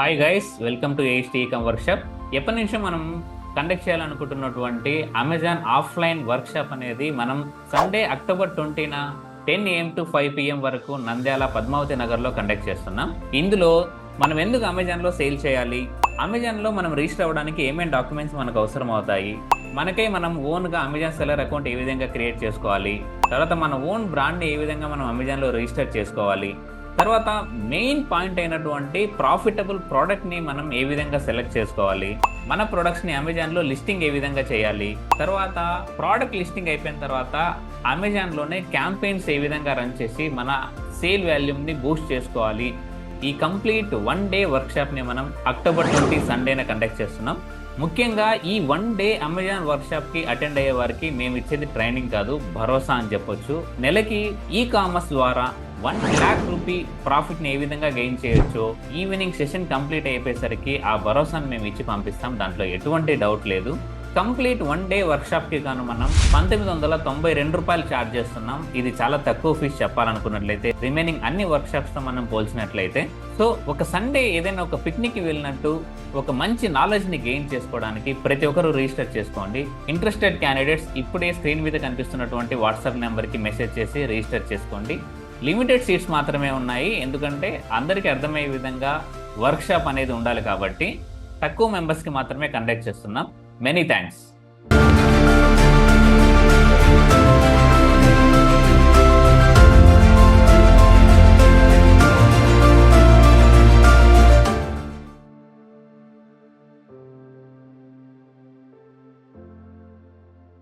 Hi guys welcome to AST com workshop ఎప్పటి నుంచో మనం కండక్ట్ చేయాలనుకుంటున్నటువంటి అమెజాన్ ఆఫ్లైన్ వర్క్షాప్ అనేది మనం Sunday October twenty ten AM to five PM వరకు నంద్యాల పద్మావతి నగర్లో కండక్ట్ చేస్తున్నాం. ఇందులో మనం ఎందుకు అమెజాన్లో సేల్ చేయాలి? అమెజాన్లో మనం రిజిస్టర్ అవ్వడానికి ఏమేమి డాక్యుమెంట్స్ మనకు అవసరం అవుతాయి మనకే మనం ఓన్గా అమెజాన్ సెలర్ అకౌంట్ ఏ విధంగా క్రియేట్ చేసుకోవాలి? తర్వాత మన ఓన్ బ్రాండ్ని ఏ విధంగా మనం అమెజాన్లో రిజిస్టర్ చేసుకోవాలి? తర్వాత మెయిన్ పాయింట్ అయినటువంటి ప్రాఫిటబుల్ ప్రోడక్ట్ని మనం ఏ విధంగా సెలెక్ట్ చేసుకోవాలి? మన ప్రొడక్ట్స్ని అమెజాన్లో లిస్టింగ్ ఏ విధంగా చేయాలి? తర్వాత ప్రోడక్ట్ లిస్టింగ్ అయిపోయిన తర్వాత అమెజాన్లోనే క్యాంపెయిన్స్ ఏ విధంగా రన్ చేసి మన సేల్ వాల్యూమ్ని బూస్ట్ చేసుకోవాలి? ఈ కంప్లీట్ వన్ డే వర్క్షాప్ని మనం అక్టోబర్ ట్వంటీ సండేన కండక్ట్ చేస్తున్నాం. ముఖ్యంగా ఈ వన్ డే అమెజాన్ వర్క్షాప్కి అటెండ్ అయ్యే వారికి మేము ఇచ్చేది ట్రైనింగ్ కాదు భరోసా అని చెప్పొచ్చు. నెలకి ఈ కామర్స్ ద్వారా వన్ ల్యాక్ రూపీ ప్రాఫిట్ని ఏ విధంగా గెయిన్ చేయొచ్చు? ఈవినింగ్ సెషన్ కంప్లీట్ అయిపోయేసరికి ఆ భరోసాను మేము ఇచ్చి పంపిస్తాం. దాంట్లో ఎటువంటి డౌట్ లేదు. కంప్లీట్ వన్ డే వర్క్షాప్కి గాను మనం పంతొమ్మిది వందల తొంభై రెండు రూపాయలు ఛార్జ్ చేస్తున్నాం. ఇది చాలా తక్కువ ఫీజు చెప్పాలనుకున్నట్లయితే రిమైనింగ్ అన్ని వర్క్షాప్స్తో మనం పోల్చినట్లయితే సో ఒక సండే ఏదైనా ఒక పిక్నిక్కి వెళ్ళినట్టు ఒక మంచి నాలెడ్జ్ని గెయిన్ చేసుకోవడానికి ప్రతి ఒక్కరూ రిజిస్టర్ చేసుకోండి. ఇంట్రెస్టెడ్ క్యాండిడేట్స్ ఇప్పుడే స్క్రీన్ మీద కనిపిస్తున్నటువంటి వాట్సాప్ నెంబర్కి మెసేజ్ చేసి రిజిస్టర్ చేసుకోండి. లిమిటెడ్ సీట్స్ మాత్రమే ఉన్నాయి. ఎందుకంటే అందరికీ అర్థమయ్యే విధంగా వర్క్షాప్ అనేది ఉండాలి కాబట్టి తక్కువ మెంబర్స్కి మాత్రమే కండక్ట్ చేస్తున్నాం. Many thanks